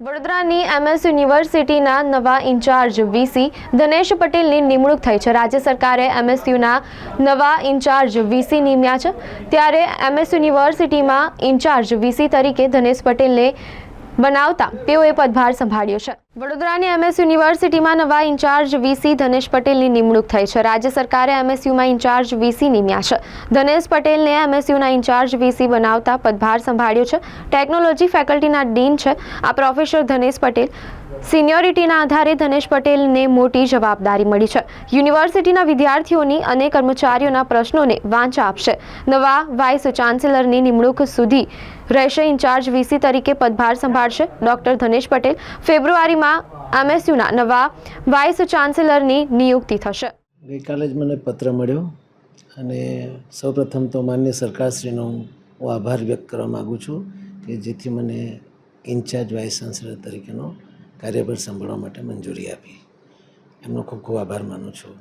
વડોદરાની એમએસ યુનિવર્સિટીના નવા ઇન્ચાર્જ વીસી ધનેશ પટેલની નિમણૂક થઈ છે. રાજ્ય સરકારે એમએસયુના નવા ઇન્ચાર્જ વીસી નિમ્યા છે. ત્યારે એમએસ યુનિવર્સિટીમાં ઇન્ચાર્જ વીસી તરીકે ધનેશ પટેલને બનાવતા તેઓએ પદભાર સંભાળ્યો છે. વડોદરાની એમએસ યુનિવર્સિટીમાં નવા ઇન્ચાર્જ વીસી ધનેશ પટેલની નિમણૂક થઈ છે. રાજ્ય સરકારે એમએસયુમાં ઇન્ચાર્જ વીસી નિમ્યા છે. ધનેશ પટેલને એમએસયુના ઇન્ચાર્જ વીસી બનાવતા પદભાર સંભાળ્યો છે. ટેકનોલોજી ફેકલ્ટીના ડીન છે. આ પ્રોફેસર ધનેશ પટેલ સિનિયોરિટીના આધારે ધનેશ પટેલને મોટી જવાબદારી મળી છે. યુનિવર્સિટીના વિદ્યાર્થીઓની અને કર્મચારીઓના પ્રશ્નોને વાંચા આપશે. નવા વાઇસ ચાન્સેલરની નિમણૂક સુધી રહેશે ઇન્ચાર્જ વીસી તરીકે પદભાર સંભાળશે ડોક્ટર ધનેશ પટેલ. ફેબ્રુઆરીમાં એમએસયુના નવા વાઇસ ચાન્સેલરની નિયુક્તિ થશે. ગઈકાલે જ મને પત્ર મળ્યો અને સૌપ્રથમ તો માન્ય સરકારશ્રીનો હું આભાર વ્યક્ત કરવા માગું છું કે જેથી મને ઇન્ચાર્જ વાઇસ ચાન્સેલર તરીકેનો કાર્યભાર સંભાળવા માટે મંજૂરી આપી. એમનો ખૂબ ખૂબ આભાર માનું છું.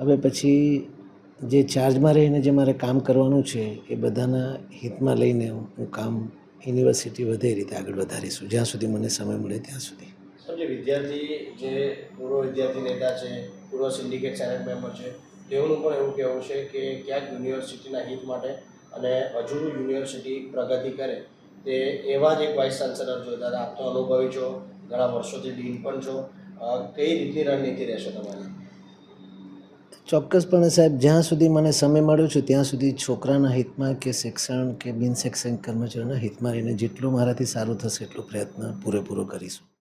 હવે પછી જે ચાર્જમાં રહીને જે મારે કામ કરવાનું છે, એ બધાના હિતમાં લઈને હું કામ યુનિવર્સિટી વધે રીતે આગળ વધારીશું. જ્યાં સુધી મને સમય મળે ત્યાં સુધી. જે વિદ્યાર્થી, જે પૂર્વ વિદ્યાર્થી નેતા છે, પૂર્વ સિન્ડિકેટ સેનેટ મેમ્બર છે, તેઓનું પણ એવું કહેવું છે કે ક્યાંક યુનિવર્સિટીના હિત માટે અને હજુ યુનિવર્સિટી પ્રગતિ કરે તે એવા જ એક વાઇસ ચાન્સેલર જોઈતા હતા આપ તો અનુભવી છો, ઘણા વર્ષોથી ડીન પણ છો. કઈ રીતની રણનીતિ રહેશે તમારી? ચોક્કસપણે સાહેબ, જ્યાં સુધી મને સમય મળ્યો છે, ત્યાં સુધી છોકરાના હિતમાં કે શિક્ષણ કે બિન શૈક્ષણિક કર્મચારીઓના હિતમાં રહીને જેટલું મારાથી સારું થશે એટલો પ્રયત્ન પૂરેપૂરો કરીશું.